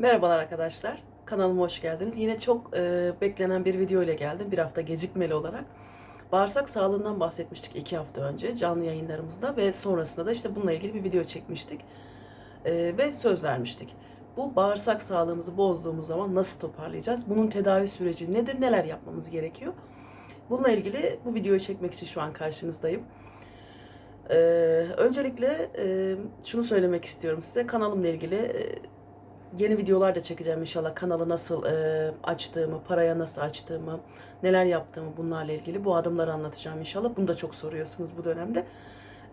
Merhabalar arkadaşlar. Kanalıma hoş geldiniz. Yine çok e, beklenen bir video ile geldim. Bir hafta gecikmeli olarak. Bağırsak sağlığından bahsetmiştik iki hafta önce canlı yayınlarımızda ve sonrasında da işte bununla ilgili bir video çekmiştik. E, ve söz vermiştik. Bu bağırsak sağlığımızı bozduğumuz zaman nasıl toparlayacağız? Bunun tedavi süreci nedir? Neler yapmamız gerekiyor? Bununla ilgili bu videoyu çekmek için şu an karşınızdayım. Ee, öncelikle e, şunu söylemek istiyorum size. Kanalımla ilgili e, yeni videolar da çekeceğim inşallah. Kanalı nasıl e, açtığımı, paraya nasıl açtığımı, neler yaptığımı bunlarla ilgili bu adımları anlatacağım inşallah. Bunu da çok soruyorsunuz bu dönemde.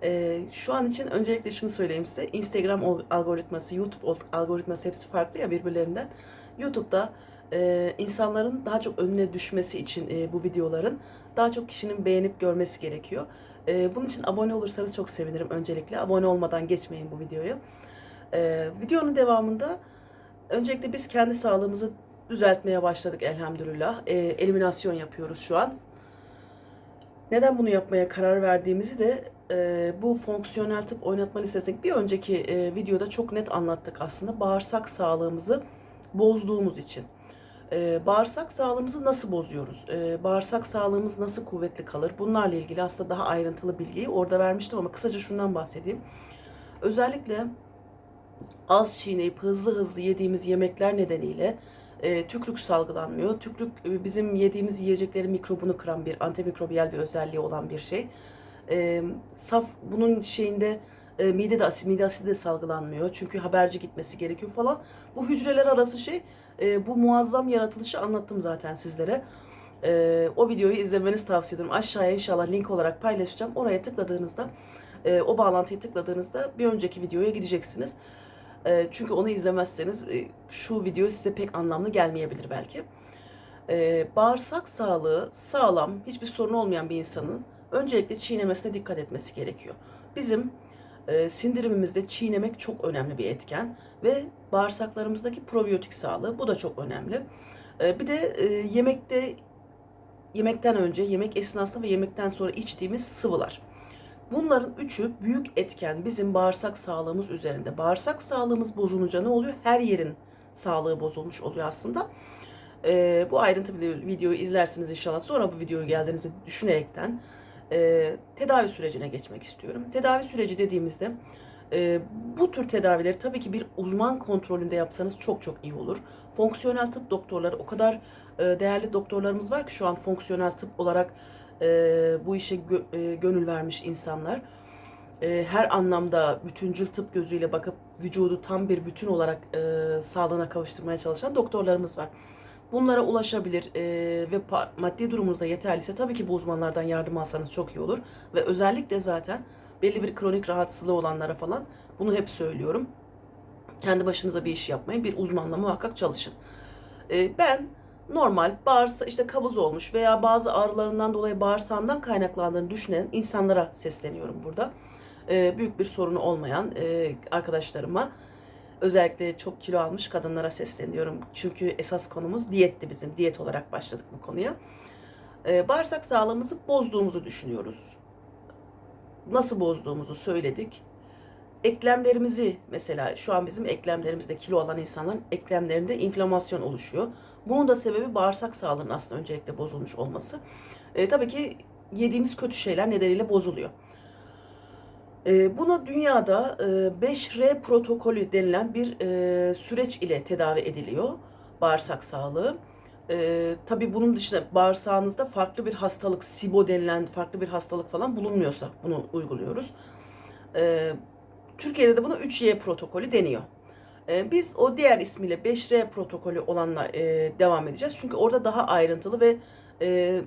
E, şu an için öncelikle şunu söyleyeyim size. Instagram algoritması, YouTube algoritması hepsi farklı ya birbirlerinden. YouTube'da e, insanların daha çok önüne düşmesi için e, bu videoların daha çok kişinin beğenip görmesi gerekiyor. E, bunun için abone olursanız çok sevinirim öncelikle. Abone olmadan geçmeyin bu videoyu. E, videonun devamında öncelikle biz kendi sağlığımızı düzeltmeye başladık elhamdülillah. E, eliminasyon yapıyoruz şu an. Neden bunu yapmaya karar verdiğimizi de e, bu fonksiyonel tıp oynatma listesindeki bir önceki e, videoda çok net anlattık aslında. Bağırsak sağlığımızı bozduğumuz için. E, bağırsak sağlığımızı nasıl bozuyoruz? E, bağırsak sağlığımız nasıl kuvvetli kalır? Bunlarla ilgili aslında daha ayrıntılı bilgiyi orada vermiştim ama kısaca şundan bahsedeyim. Özellikle az çiğneyip hızlı hızlı yediğimiz yemekler nedeniyle e, tükrük salgılanmıyor. Tükrük e, bizim yediğimiz yiyeceklerin mikrobunu kıran bir antimikrobiyal bir özelliği olan bir şey. E, saf bunun şeyinde e, mide de asit, mide asidi de salgılanmıyor. Çünkü haberci gitmesi gerekiyor falan. Bu hücreler arası şey e, bu muazzam yaratılışı anlattım zaten sizlere. E, o videoyu izlemenizi tavsiye ediyorum. Aşağıya inşallah link olarak paylaşacağım. Oraya tıkladığınızda e, o bağlantıyı tıkladığınızda bir önceki videoya gideceksiniz. E, çünkü onu izlemezseniz e, şu video size pek anlamlı gelmeyebilir belki. E, bağırsak sağlığı sağlam, hiçbir sorun olmayan bir insanın öncelikle çiğnemesine dikkat etmesi gerekiyor. Bizim e, sindirimimizde çiğnemek çok önemli bir etken ve bağırsaklarımızdaki probiyotik sağlığı bu da çok önemli. E, bir de e, yemekte yemekten önce, yemek esnasında ve yemekten sonra içtiğimiz sıvılar. Bunların üçü büyük etken bizim bağırsak sağlığımız üzerinde. Bağırsak sağlığımız bozulunca ne oluyor? Her yerin sağlığı bozulmuş oluyor aslında. Ee, bu ayrıntı video- videoyu izlersiniz inşallah. Sonra bu videoyu geldiğinizi düşünerekten e, tedavi sürecine geçmek istiyorum. Tedavi süreci dediğimizde e, bu tür tedavileri tabii ki bir uzman kontrolünde yapsanız çok çok iyi olur. Fonksiyonel tıp doktorları o kadar e, değerli doktorlarımız var ki şu an fonksiyonel tıp olarak e, bu işe gö- e, gönül vermiş insanlar. E, her anlamda bütüncül tıp gözüyle bakıp vücudu tam bir bütün olarak e, sağlığına kavuşturmaya çalışan doktorlarımız var. Bunlara ulaşabilir e, ve maddi durumunuz da yeterliyse tabii ki bu uzmanlardan yardım alsanız çok iyi olur. Ve özellikle zaten belli bir kronik rahatsızlığı olanlara falan bunu hep söylüyorum. Kendi başınıza bir iş yapmayın, bir uzmanla muhakkak çalışın. E, ben normal bağırsa işte kabız olmuş veya bazı ağrılarından dolayı bağırsağından kaynaklandığını düşünen insanlara sesleniyorum burada. E, büyük bir sorunu olmayan e, arkadaşlarıma özellikle çok kilo almış kadınlara sesleniyorum. Çünkü esas konumuz diyetti bizim. Diyet olarak başladık bu konuya. E, bağırsak sağlığımızı bozduğumuzu düşünüyoruz. Nasıl bozduğumuzu söyledik. Eklemlerimizi mesela şu an bizim eklemlerimizde kilo alan insanların eklemlerinde inflamasyon oluşuyor. Bunun da sebebi bağırsak sağlığının aslında öncelikle bozulmuş olması. E, tabii ki yediğimiz kötü şeyler nedeniyle bozuluyor. E, buna dünyada e, 5R protokolü denilen bir e, süreç ile tedavi ediliyor bağırsak sağlığı. E, tabii bunun dışında bağırsağınızda farklı bir hastalık, SIBO denilen farklı bir hastalık falan bulunmuyorsa bunu uyguluyoruz. E, Türkiye'de de buna 3Y protokolü deniyor. E, biz o diğer ismiyle 5R protokolü olanla e, devam edeceğiz. Çünkü orada daha ayrıntılı ve e,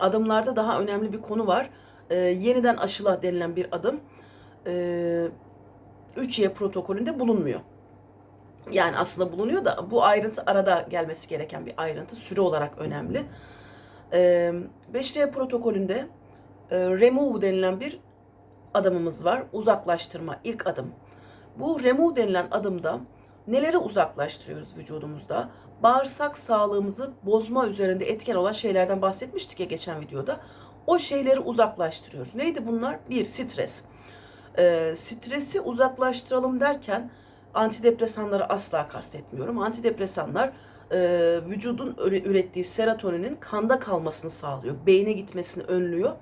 adımlarda daha önemli bir konu var. E, yeniden aşıla denilen bir adım e, 3Y protokolünde bulunmuyor. Yani aslında bulunuyor da bu ayrıntı arada gelmesi gereken bir ayrıntı. Süre olarak önemli. E, 5R protokolünde e, remove denilen bir adımımız var. Uzaklaştırma ilk adım. Bu remove denilen adımda neleri uzaklaştırıyoruz vücudumuzda? Bağırsak sağlığımızı bozma üzerinde etken olan şeylerden bahsetmiştik ya geçen videoda. O şeyleri uzaklaştırıyoruz. Neydi bunlar? Bir, stres. Ee, stresi uzaklaştıralım derken Antidepresanları asla kastetmiyorum. Antidepresanlar e, vücudun üre- ürettiği serotoninin kanda kalmasını sağlıyor. Beyne gitmesini önlüyor.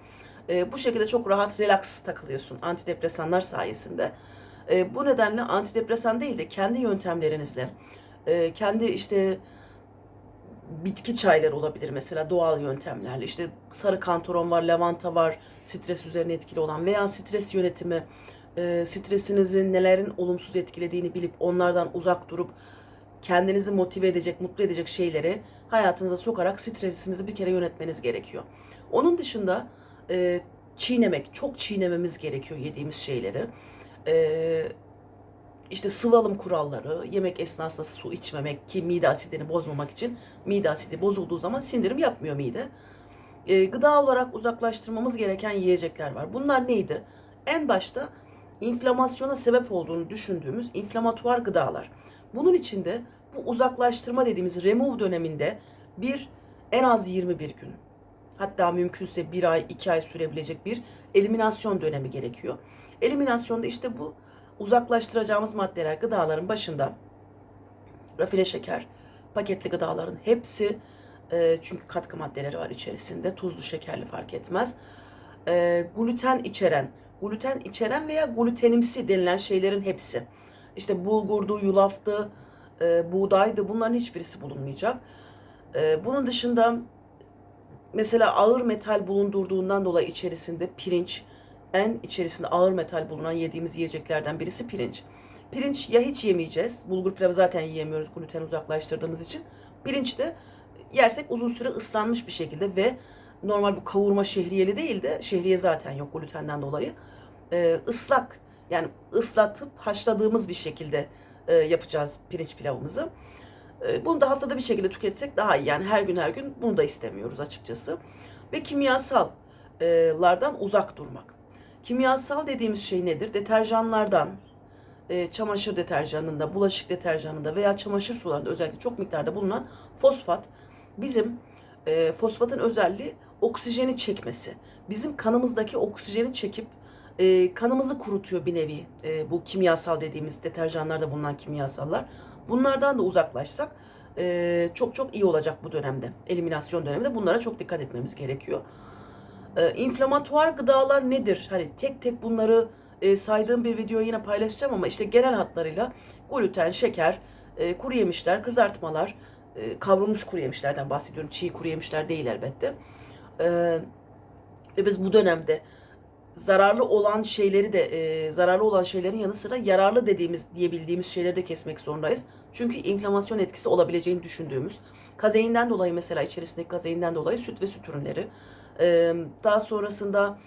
E, bu şekilde çok rahat relax takılıyorsun antidepresanlar sayesinde. E, bu nedenle antidepresan değil de kendi yöntemlerinizle, e, kendi işte bitki çayları olabilir mesela doğal yöntemlerle. İşte sarı kantaron var, lavanta var, stres üzerine etkili olan veya stres yönetimi, e, stresinizin nelerin olumsuz etkilediğini bilip onlardan uzak durup kendinizi motive edecek, mutlu edecek şeyleri hayatınıza sokarak stresinizi bir kere yönetmeniz gerekiyor. Onun dışında e, çiğnemek, çok çiğnememiz gerekiyor yediğimiz şeyleri. E, işte sıvı alım kuralları, yemek esnasında su içmemek ki mide asidini bozmamak için mide asidi bozulduğu zaman sindirim yapmıyor mide. E, gıda olarak uzaklaştırmamız gereken yiyecekler var. Bunlar neydi? En başta inflamasyona sebep olduğunu düşündüğümüz inflamatuar gıdalar. Bunun içinde bu uzaklaştırma dediğimiz remove döneminde bir en az 21 gün hatta mümkünse bir ay iki ay sürebilecek bir eliminasyon dönemi gerekiyor. Eliminasyonda işte bu uzaklaştıracağımız maddeler gıdaların başında rafine şeker, paketli gıdaların hepsi e, çünkü katkı maddeleri var içerisinde tuzlu şekerli fark etmez. E, gluten içeren, gluten içeren veya glutenimsi denilen şeylerin hepsi. İşte bulgurdu, yulaftı, e, buğdaydı bunların hiçbirisi bulunmayacak. E, bunun dışında mesela ağır metal bulundurduğundan dolayı içerisinde pirinç, en içerisinde ağır metal bulunan yediğimiz yiyeceklerden birisi pirinç. Pirinç ya hiç yemeyeceğiz. Bulgur pilavı zaten yiyemiyoruz gluten uzaklaştırdığımız için. Pirinç de yersek uzun süre ıslanmış bir şekilde ve normal bu kavurma şehriyeli değil de şehriye zaten yok glutenden dolayı. Ee, ıslak yani ıslatıp haşladığımız bir şekilde e, yapacağız pirinç pilavımızı. E, bunu da haftada bir şekilde tüketsek daha iyi. Yani her gün her gün bunu da istemiyoruz açıkçası. Ve kimyasallardan uzak durmak. Kimyasal dediğimiz şey nedir? Deterjanlardan, e, çamaşır deterjanında, bulaşık deterjanında veya çamaşır sularında özellikle çok miktarda bulunan fosfat bizim e, fosfatın özelliği oksijeni çekmesi. Bizim kanımızdaki oksijeni çekip e, kanımızı kurutuyor bir nevi e, bu kimyasal dediğimiz deterjanlarda bulunan kimyasallar. Bunlardan da uzaklaşsak e, çok çok iyi olacak bu dönemde. Eliminasyon döneminde bunlara çok dikkat etmemiz gerekiyor. E, inflamatuar gıdalar nedir? Hani tek tek bunları e, saydığım bir video yine paylaşacağım ama işte genel hatlarıyla gluten, şeker, e, kuru yemişler, kızartmalar, e, kavrulmuş kuru yemişlerden bahsediyorum. Çiğ kuru yemişler değil elbette. E, ve biz bu dönemde zararlı olan şeyleri de e, zararlı olan şeylerin yanı sıra yararlı dediğimiz diyebildiğimiz şeyleri de kesmek zorundayız. Çünkü inflamasyon etkisi olabileceğini düşündüğümüz kazeinden dolayı mesela içerisindeki kazeinden dolayı süt ve süt ürünleri e, daha sonrasında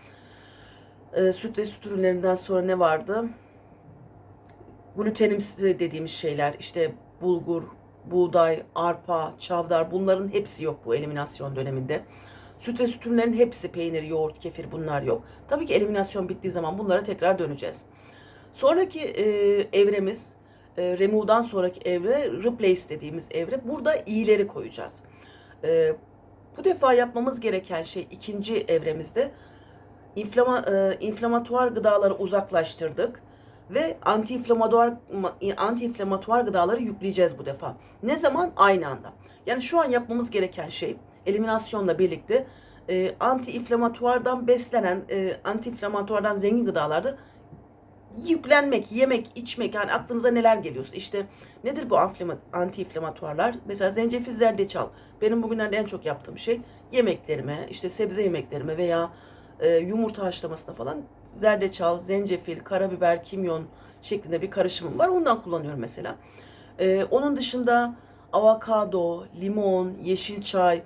e, süt ve süt ürünlerinden sonra ne vardı? Glutenimsi dediğimiz şeyler işte bulgur, buğday, arpa, çavdar bunların hepsi yok bu eliminasyon döneminde. Süt ve süt ürünlerinin hepsi peynir, yoğurt, kefir bunlar yok. Tabii ki eliminasyon bittiği zaman bunlara tekrar döneceğiz. Sonraki e, evremiz, e, remove'dan sonraki evre replace dediğimiz evre. Burada iyileri koyacağız. E, bu defa yapmamız gereken şey ikinci evremizde inflama, e, inflamatuar gıdaları uzaklaştırdık ve antiinflamatuar antiinflamatuar gıdaları yükleyeceğiz bu defa. Ne zaman? Aynı anda. Yani şu an yapmamız gereken şey eliminasyonla birlikte e, antiinflamatuardan beslenen, e, antiinflamatuardan zengin gıdalarda yüklenmek, yemek, içmek yani aklınıza neler geliyorsa işte nedir bu antiinflamatuarlar? Mesela zencefil, zerdeçal. Benim bugünlerde en çok yaptığım şey yemeklerime, işte sebze yemeklerime veya e, yumurta haşlamasına falan zerdeçal, zencefil, karabiber, kimyon şeklinde bir karışımım var. Ondan kullanıyorum mesela. E, onun dışında avokado, limon, yeşil çay,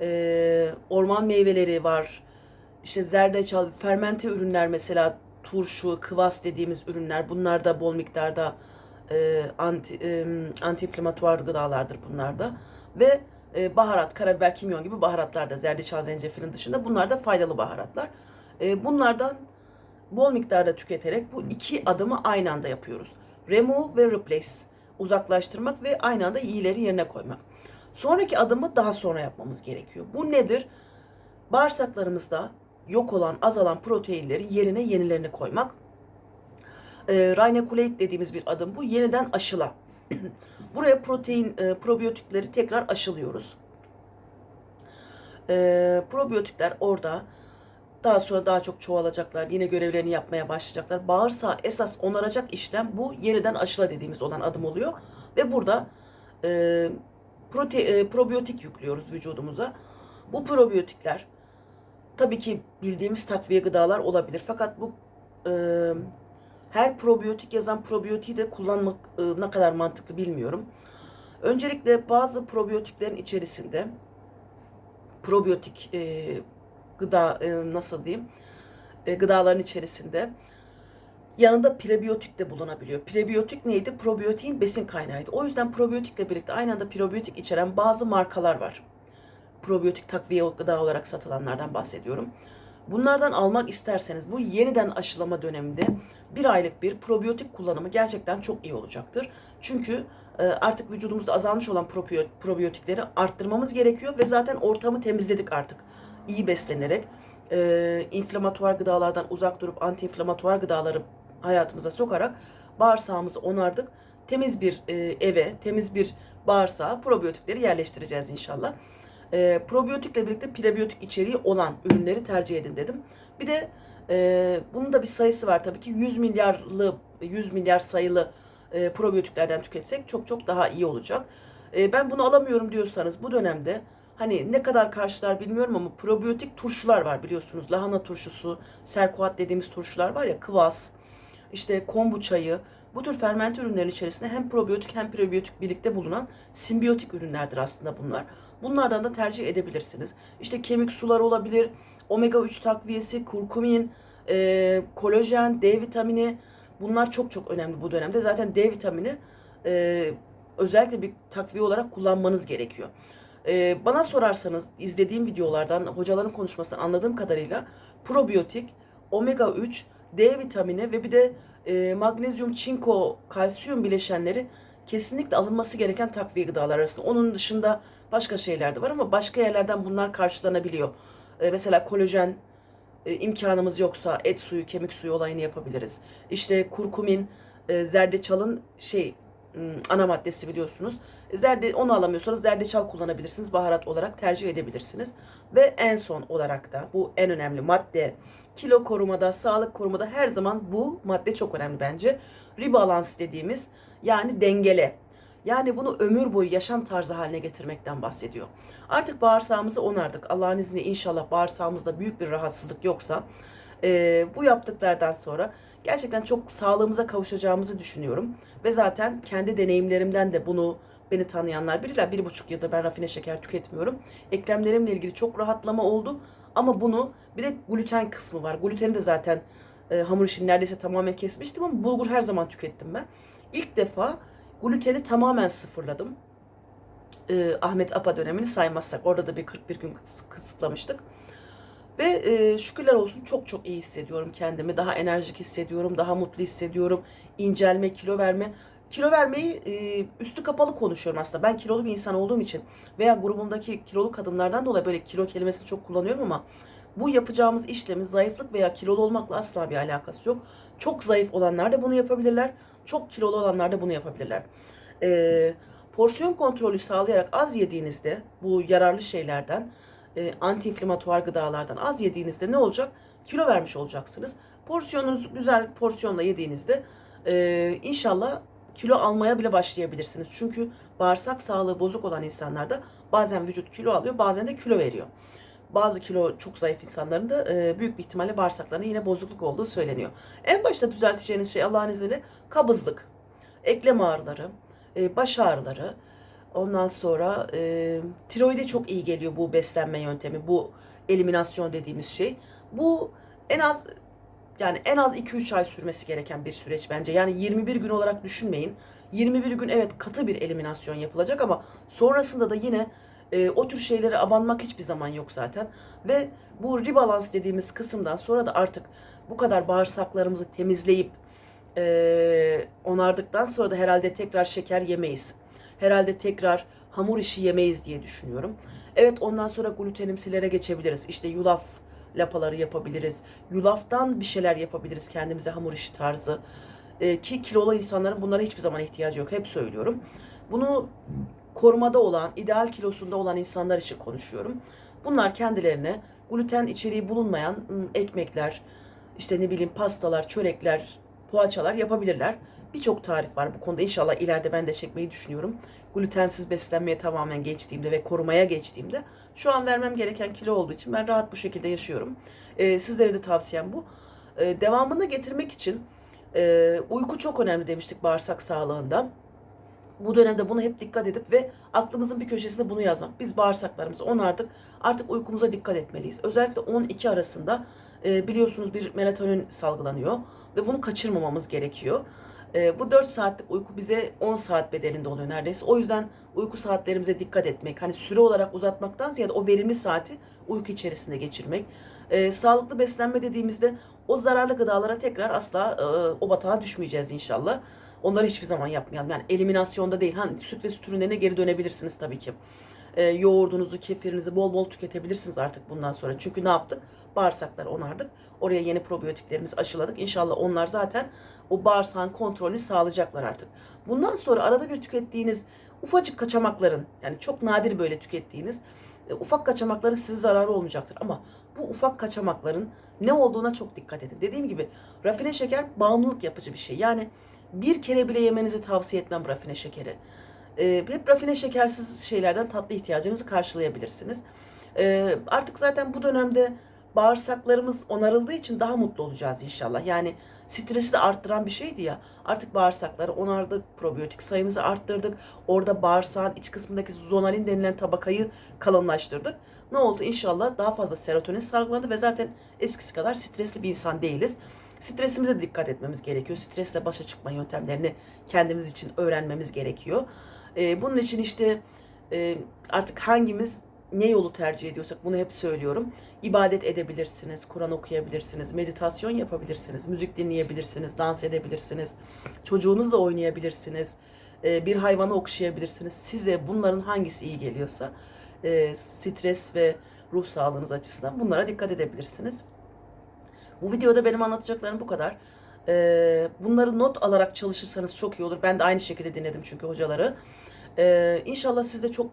e, orman meyveleri var. İşte zerdeçal, fermente ürünler mesela turşu, kıvas dediğimiz ürünler. Bunlar da bol miktarda e, anti e, antiinflamatuar gıdalardır bunlar da. Ve e, baharat, karabiber, kimyon gibi baharatlar da zerdeçal, zencefilin dışında bunlar da faydalı baharatlar. E, bunlardan bol miktarda tüketerek bu iki adımı aynı anda yapıyoruz. Remove ve replace. Uzaklaştırmak ve aynı anda iyileri yerine koymak. Sonraki adımı daha sonra yapmamız gerekiyor. Bu nedir? Bağırsaklarımızda yok olan, azalan proteinleri yerine yenilerini koymak. E, Rhinoculate dediğimiz bir adım bu. Yeniden aşıla. Buraya protein, e, probiyotikleri tekrar aşılıyoruz. E, probiyotikler orada daha sonra daha çok çoğalacaklar. Yine görevlerini yapmaya başlayacaklar. Bağırsağı esas onaracak işlem bu yeniden aşıla dediğimiz olan adım oluyor. Ve burada e, prote, e, probiyotik yüklüyoruz vücudumuza. Bu probiyotikler tabii ki bildiğimiz takviye gıdalar olabilir. Fakat bu e, her probiyotik yazan probiyotiği de kullanmak e, ne kadar mantıklı bilmiyorum. Öncelikle bazı probiyotiklerin içerisinde probiyotik e, gıda e, nasıl diyeyim e, gıdaların içerisinde yanında prebiyotik de bulunabiliyor. Prebiyotik neydi? Probiyotiğin besin kaynağıydı. O yüzden probiyotikle birlikte aynı anda prebiyotik içeren bazı markalar var. Probiyotik takviye gıda olarak satılanlardan bahsediyorum. Bunlardan almak isterseniz bu yeniden aşılama döneminde bir aylık bir probiyotik kullanımı gerçekten çok iyi olacaktır. Çünkü e, artık vücudumuzda azalmış olan probiyotikleri arttırmamız gerekiyor ve zaten ortamı temizledik artık. İyi beslenerek, e, inflamatuar gıdalardan uzak durup antiinflamatuar gıdaları hayatımıza sokarak bağırsağımızı onardık. Temiz bir e, eve, temiz bir bağırsağa probiyotikleri yerleştireceğiz inşallah. E, probiyotikle birlikte prebiyotik içeriği olan ürünleri tercih edin dedim. Bir de e, bunun da bir sayısı var tabii ki 100 milyarlı 100 milyar sayılı e, probiyotiklerden tüketsek çok çok daha iyi olacak. E, ben bunu alamıyorum diyorsanız bu dönemde hani ne kadar karşılar bilmiyorum ama probiyotik turşular var biliyorsunuz. Lahana turşusu, serkuat dediğimiz turşular var ya, kıvas, işte kombu çayı. Bu tür fermente ürünlerin içerisinde hem probiyotik hem prebiyotik birlikte bulunan simbiyotik ürünlerdir aslında bunlar. Bunlardan da tercih edebilirsiniz. İşte kemik suları olabilir, omega 3 takviyesi, kurkumin, e, kolajen, D vitamini bunlar çok çok önemli bu dönemde. Zaten D vitamini e, özellikle bir takviye olarak kullanmanız gerekiyor. E, bana sorarsanız izlediğim videolardan, hocaların konuşmasından anladığım kadarıyla probiyotik, omega 3, D vitamini ve bir de e, magnezyum, çinko, kalsiyum bileşenleri kesinlikle alınması gereken takviye gıdalar arasında. Onun dışında başka şeyler de var ama başka yerlerden bunlar karşılanabiliyor. E, mesela kolajen e, imkanımız yoksa et suyu, kemik suyu olayını yapabiliriz. İşte kurkumin, e, zerdeçalın şey ana maddesi biliyorsunuz. Zerde onu alamıyorsanız zerdeçal kullanabilirsiniz. Baharat olarak tercih edebilirsiniz. Ve en son olarak da bu en önemli madde kilo korumada, sağlık korumada her zaman bu madde çok önemli bence. Rebalans dediğimiz yani dengele. Yani bunu ömür boyu yaşam tarzı haline getirmekten bahsediyor. Artık bağırsağımızı onardık. Allah'ın izniyle inşallah bağırsağımızda büyük bir rahatsızlık yoksa e, bu yaptıklardan sonra gerçekten çok sağlığımıza kavuşacağımızı düşünüyorum. Ve zaten kendi deneyimlerimden de bunu beni tanıyanlar bilirler. Bir buçuk yılda ben rafine şeker tüketmiyorum. Eklemlerimle ilgili çok rahatlama oldu. Ama bunu bir de gluten kısmı var. Gluteni de zaten e, hamur işini neredeyse tamamen kesmiştim ama bulgur her zaman tükettim ben. İlk defa gluteni tamamen sıfırladım. E, Ahmet Apa dönemini saymazsak. Orada da bir 41 gün kısıtlamıştık. Ve e, şükürler olsun çok çok iyi hissediyorum kendimi. Daha enerjik hissediyorum, daha mutlu hissediyorum. İncelme, kilo verme. Kilo vermeyi e, üstü kapalı konuşuyorum aslında. Ben kilolu bir insan olduğum için veya grubumdaki kilolu kadınlardan dolayı böyle kilo kelimesini çok kullanıyorum ama bu yapacağımız işlemin zayıflık veya kilolu olmakla asla bir alakası yok. Çok zayıf olanlar da bunu yapabilirler. Çok kilolu olanlar da bunu yapabilirler. E, porsiyon kontrolü sağlayarak az yediğinizde bu yararlı şeylerden e, antiinflamatuar gıdalardan az yediğinizde ne olacak? Kilo vermiş olacaksınız. Porsiyonunuzu güzel porsiyonla yediğinizde e, inşallah kilo almaya bile başlayabilirsiniz. Çünkü bağırsak sağlığı bozuk olan insanlarda bazen vücut kilo alıyor bazen de kilo veriyor. Bazı kilo çok zayıf insanların da e, büyük bir ihtimalle bağırsaklarında yine bozukluk olduğu söyleniyor. En başta düzelteceğiniz şey Allah'ın izniyle kabızlık, eklem ağrıları, e, baş ağrıları, Ondan sonra e, tiroide çok iyi geliyor bu beslenme yöntemi, bu eliminasyon dediğimiz şey. Bu en az yani en az 2-3 ay sürmesi gereken bir süreç bence. Yani 21 gün olarak düşünmeyin. 21 gün evet katı bir eliminasyon yapılacak ama sonrasında da yine e, o tür şeylere abanmak hiçbir zaman yok zaten. Ve bu rebalans dediğimiz kısımdan sonra da artık bu kadar bağırsaklarımızı temizleyip e, onardıktan sonra da herhalde tekrar şeker yemeyiz herhalde tekrar hamur işi yemeyiz diye düşünüyorum. Evet ondan sonra glutenimsilere geçebiliriz. İşte yulaf lapaları yapabiliriz. Yulaftan bir şeyler yapabiliriz kendimize hamur işi tarzı. E, ki kilolu insanların bunlara hiçbir zaman ihtiyacı yok. Hep söylüyorum. Bunu korumada olan, ideal kilosunda olan insanlar için konuşuyorum. Bunlar kendilerine gluten içeriği bulunmayan ım, ekmekler, işte ne bileyim pastalar, çörekler, poğaçalar yapabilirler. Birçok tarif var bu konuda. İnşallah ileride ben de çekmeyi düşünüyorum. Glutensiz beslenmeye tamamen geçtiğimde ve korumaya geçtiğimde şu an vermem gereken kilo olduğu için ben rahat bu şekilde yaşıyorum. Ee, sizlere de tavsiyem bu. Ee, devamını getirmek için e, uyku çok önemli demiştik bağırsak sağlığında. Bu dönemde bunu hep dikkat edip ve aklımızın bir köşesinde bunu yazmak. Biz bağırsaklarımızı onardık. Artık uykumuza dikkat etmeliyiz. Özellikle 10-2 arasında e, biliyorsunuz bir melatonin salgılanıyor ve bunu kaçırmamamız gerekiyor. E, bu 4 saatlik uyku bize 10 saat bedelinde oluyor neredeyse. O yüzden uyku saatlerimize dikkat etmek, hani süre olarak uzatmaktan ziyade o verimli saati uyku içerisinde geçirmek. E, sağlıklı beslenme dediğimizde o zararlı gıdalara tekrar asla e, o batağa düşmeyeceğiz inşallah. Onları hiçbir zaman yapmayalım. Yani eliminasyonda değil. Hani süt ve süt ürünlerine geri dönebilirsiniz tabii ki. E, yoğurdunuzu, kefirinizi bol bol tüketebilirsiniz artık bundan sonra. Çünkü ne yaptık? Bağırsakları onardık. Oraya yeni probiyotiklerimizi aşıladık. İnşallah onlar zaten o bağırsağın kontrolünü sağlayacaklar artık. Bundan sonra arada bir tükettiğiniz ufacık kaçamakların yani çok nadir böyle tükettiğiniz e, ufak kaçamakların size zararı olmayacaktır. Ama bu ufak kaçamakların ne olduğuna çok dikkat edin. Dediğim gibi rafine şeker bağımlılık yapıcı bir şey. Yani bir kere bile yemenizi tavsiye etmem rafine şekeri. Ee, hep rafine şekersiz şeylerden tatlı ihtiyacınızı karşılayabilirsiniz. Ee, artık zaten bu dönemde bağırsaklarımız onarıldığı için daha mutlu olacağız inşallah. Yani stresi de arttıran bir şeydi ya. Artık bağırsakları onardık, probiyotik sayımızı arttırdık. Orada bağırsağın iç kısmındaki zonalin denilen tabakayı kalınlaştırdık. Ne oldu? İnşallah daha fazla serotonin salgılandı ve zaten eskisi kadar stresli bir insan değiliz. Stresimize dikkat etmemiz gerekiyor. Stresle başa çıkma yöntemlerini kendimiz için öğrenmemiz gerekiyor. Ee, bunun için işte e, artık hangimiz ne yolu tercih ediyorsak bunu hep söylüyorum. İbadet edebilirsiniz, Kur'an okuyabilirsiniz, meditasyon yapabilirsiniz, müzik dinleyebilirsiniz, dans edebilirsiniz, çocuğunuzla oynayabilirsiniz, e, bir hayvanı okşayabilirsiniz. Size bunların hangisi iyi geliyorsa e, stres ve ruh sağlığınız açısından bunlara dikkat edebilirsiniz. Bu videoda benim anlatacaklarım bu kadar. Ee, bunları not alarak çalışırsanız çok iyi olur. Ben de aynı şekilde dinledim çünkü hocaları. İnşallah siz de çok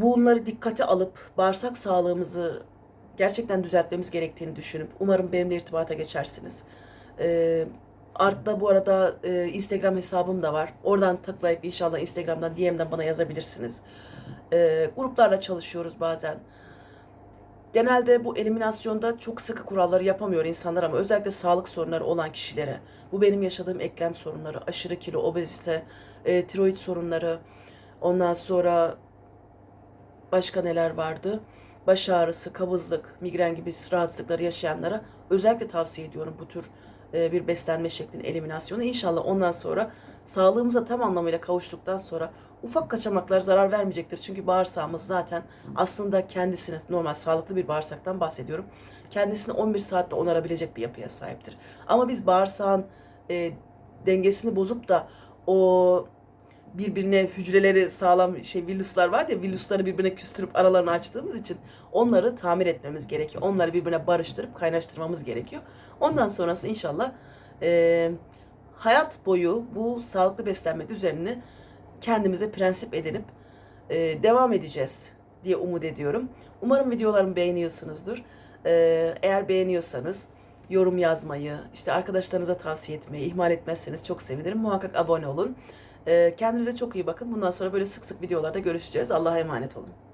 bunları dikkate alıp bağırsak sağlığımızı gerçekten düzeltmemiz gerektiğini düşünüp umarım benimle irtibata geçersiniz. Ee, Art'ta bu arada e, Instagram hesabım da var. Oradan tıklayıp inşallah Instagram'dan DM'den bana yazabilirsiniz. Ee, gruplarla çalışıyoruz bazen. Genelde bu eliminasyonda çok sıkı kuralları yapamıyor insanlar ama özellikle sağlık sorunları olan kişilere. Bu benim yaşadığım eklem sorunları, aşırı kilo, obezite, e, tiroid sorunları, ondan sonra başka neler vardı? Baş ağrısı, kabızlık, migren gibi rahatsızlıkları yaşayanlara özellikle tavsiye ediyorum bu tür e, bir beslenme şeklinin eliminasyonu. İnşallah ondan sonra sağlığımıza tam anlamıyla kavuştuktan sonra ufak kaçamaklar zarar vermeyecektir. Çünkü bağırsağımız zaten aslında kendisine normal sağlıklı bir bağırsaktan bahsediyorum. Kendisini 11 saatte onarabilecek bir yapıya sahiptir. Ama biz bağırsağın e, dengesini bozup da o birbirine hücreleri sağlam şey villuslar var ya villusları birbirine küstürüp aralarını açtığımız için onları tamir etmemiz gerekiyor. Onları birbirine barıştırıp kaynaştırmamız gerekiyor. Ondan sonrası inşallah e, hayat boyu bu sağlıklı beslenme düzenini kendimize prensip edinip e, devam edeceğiz diye umut ediyorum. Umarım videolarımı beğeniyorsunuzdur. E, eğer beğeniyorsanız yorum yazmayı, işte arkadaşlarınıza tavsiye etmeyi ihmal etmezseniz çok sevinirim. Muhakkak abone olun. E, kendinize çok iyi bakın. Bundan sonra böyle sık sık videolarda görüşeceğiz. Allah'a emanet olun.